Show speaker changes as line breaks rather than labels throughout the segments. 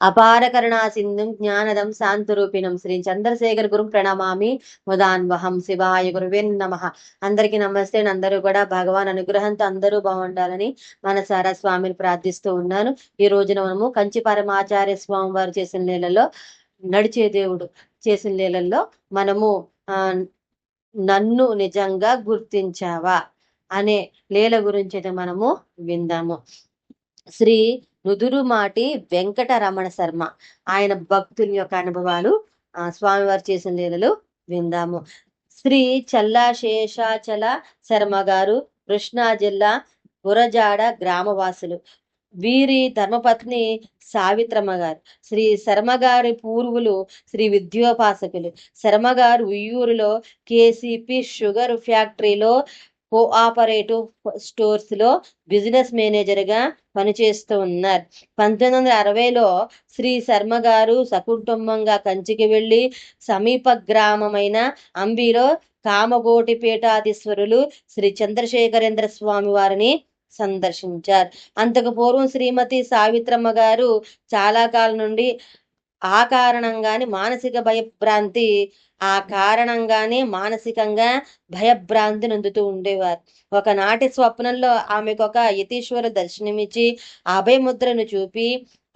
అపార కరుణా సింధుం జ్ఞానదం శాంతరూపిణం శ్రీ చంద్రశేఖర్ గురు ప్రణమామి ముదాన్వహం శివాయ గురువే నమ. అందరికీ నమస్తే. అందరూ కూడా భగవాన్ అనుగ్రహంతో అందరూ బాగుండాలని మనసారా స్వామిని ప్రార్థిస్తూ ఉన్నాను. ఈ రోజున మనము కంచి పరమాచార్య స్వామి వారు చేసిన లీలలో నడిచే దేవుడు చేసిన లీలల్లో మనము ఆ నన్ను నిజంగా గుర్తించావా అనే లీల గురించి అయితే మనము విందాము. శ్రీ నుదురుమాటి వెంకటరమణ శర్మ. ఆయన భక్తుల యొక్క అనుభవాలు స్వామివారు చేసిన లీలలు విందాము. శ్రీ చల్లా శేషాచల శర్మ గారు కృష్ణా జిల్లా గురజాడ గ్రామవాసులు. వీరి ధర్మపత్ని సావిత్రమ్మ గారు. శ్రీ శర్మ గారి పూర్వులు శ్రీ విద్యోపాసకులు. శర్మ గారు ఉయ్యూరులో కేసీపీ షుగర్ ఫ్యాక్టరీలో కోఆపరేటివ్ స్టోర్స్లో బిజినెస్ మేనేజర్గా పనిచేస్తూ ఉన్నారు. పంతొమ్మిది వందల అరవైలో శ్రీ శర్మ గారు సకుటుంబంగా కంచికి వెళ్ళి సమీప గ్రామమైన అంబిలో కామగోటి పీఠాధీశ్వరులు శ్రీ చంద్రశేఖరేంద్ర స్వామి వారిని సందర్శించారు. అంతకు పూర్వం శ్రీమతి సావిత్రమ్మ గారు చాలా కాలం నుండి ఆ కారణంగానే మానసిక భయభ్రాంతి ఆ కారణంగానే మానసికంగా భయభ్రాంతి నొందుతూ ఉండేవారు. ఒకనాటి స్వప్నంలో ఆమెకు ఒక యతీశ్వర దర్శనమిచ్చి అభయముద్రను చూపి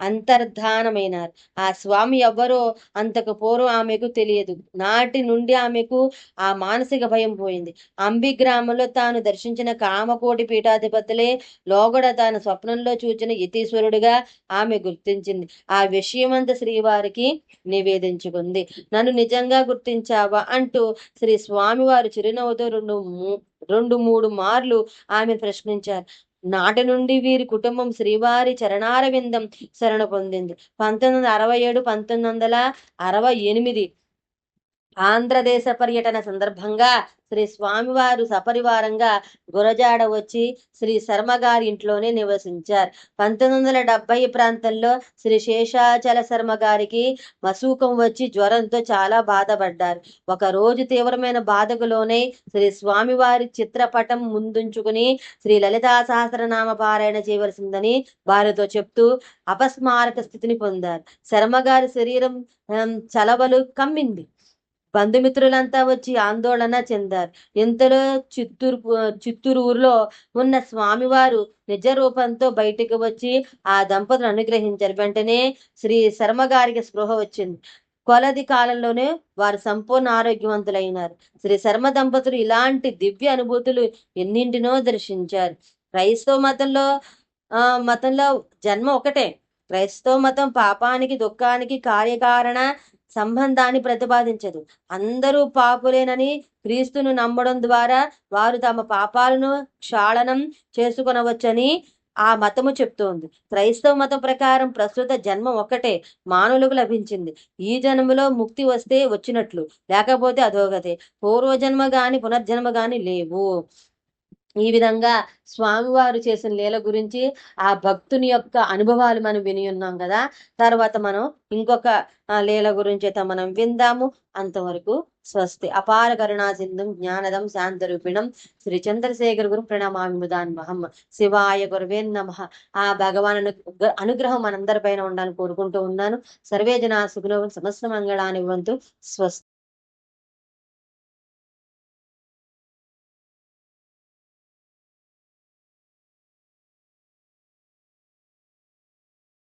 అంతర్ధానమైనారు. ఆ స్వామి ఎవ్వరో అంతకు పూర్వం ఆమెకు తెలియదు. నాటి నుండి ఆమెకు ఆ మానసిక భయం పోయింది. అంబి గ్రామంలో తాను దర్శించిన కామకోటి పీఠాధిపతులే లోగడ తాను స్వప్నంలో చూచిన యతీశ్వరుడిగా ఆమె గుర్తించింది. ఆ విషయమంత శ్రీవారికి నివేదించుకుంది. నన్ను నిజంగా గుర్తించావా? అంటూ శ్రీ స్వామివారు చిరునవ్వుతో రెండు రెండు మూడు మార్లు ఆమె ప్రశ్నించారు. నాటి నుండి వీరి కుటుంబం శ్రీవారి చరణార విందం శరణ పొందింది. పంతొమ్మిది వందల అరవై ఏడు పంతొమ్మిది వందల అరవై ఎనిమిది ఆంధ్రదేశ పర్యటన సందర్భంగా శ్రీ స్వామివారు సపరివారంగా గురజాడ వచ్చి శ్రీ శర్మ గారి ఇంట్లోనే నివసించారు. పంతొమ్మిది వందల డెబ్బై ప్రాంతంలో శ్రీ శేషాచల శర్మ గారికి మసూకం వచ్చి జ్వరంతో చాలా బాధపడ్డారు. ఒక రోజు తీవ్రమైన బాధకులోనే శ్రీ స్వామివారి చిత్రపటం ముందుంచుకుని శ్రీ లలితా సహస్రనామ పారాయణ చేయవలసిందని వారితో చెప్తూ అపస్మారక స్థితిని పొందారు. శర్మ గారి శరీరం చలవలు కమ్మింది. బంధుమిత్రులంతా వచ్చి ఆందోళన చెందారు. ఇంతలో చిత్తూరు చిత్తూరు ఊరిలో ఉన్న స్వామివారు నిజ రూపంతో బయటికి వచ్చి ఆ దంపతులు అనుగ్రహించారు. వెంటనే శ్రీ శర్మ గారికి స్పృహ వచ్చింది. కొలది కాలంలోనే వారు సంపూర్ణ ఆరోగ్యవంతులైనారు. శ్రీ శర్మ దంపతులు ఇలాంటి దివ్య అనుభూతులు ఎన్నింటినో దర్శించారు. క్రైస్తవ మతంలో ఆ మతంలో జన్మ ఒకటే. క్రైస్తవ మతం పాపానికి దుఃఖానికి కార్యకారణ సంబంధాన్ని ప్రతిపాదించదు. అందరూ పాపులేనని క్రీస్తును నమ్మడం ద్వారా వారు తమ పాపాలను క్షాళనం చేసుకునవచ్చని ఆ మతము చెప్తోంది. క్రైస్తవ మతం ప్రకారం ప్రస్తుత జన్మ ఒక్కటే మానవులకు లభించింది. ఈ జన్మలో ముక్తి వస్తే వచ్చినట్లు లేకపోతే అధోగతే. పూర్వజన్మ గాని పునర్జన్మ గాని లేవు. ఈ విధంగా స్వామివారు చేసిన లీల గురించి ఆ భక్తుని యొక్క అనుభవాలు మనం విని ఉన్నాం కదా. తర్వాత మనం ఇంకొక లీల గురించి అయితే మనం విందాము. అంతవరకు స్వస్తి. అపార కరుణాసింధం జ్ఞానదం శాంతరూపిణం శ్రీ చంద్రశేఖర్ గురు ప్రణమామి ముదాన్మహం శివాయ గురువే నమ. ఆ భగవాన్ అనుగ్రహం మనందరిపైన ఉండాలని కోరుకుంటూ ఉన్నాను. సర్వే జనా సుఖలో సమస్త మంగళాన్ని వంతు స్వస్తి.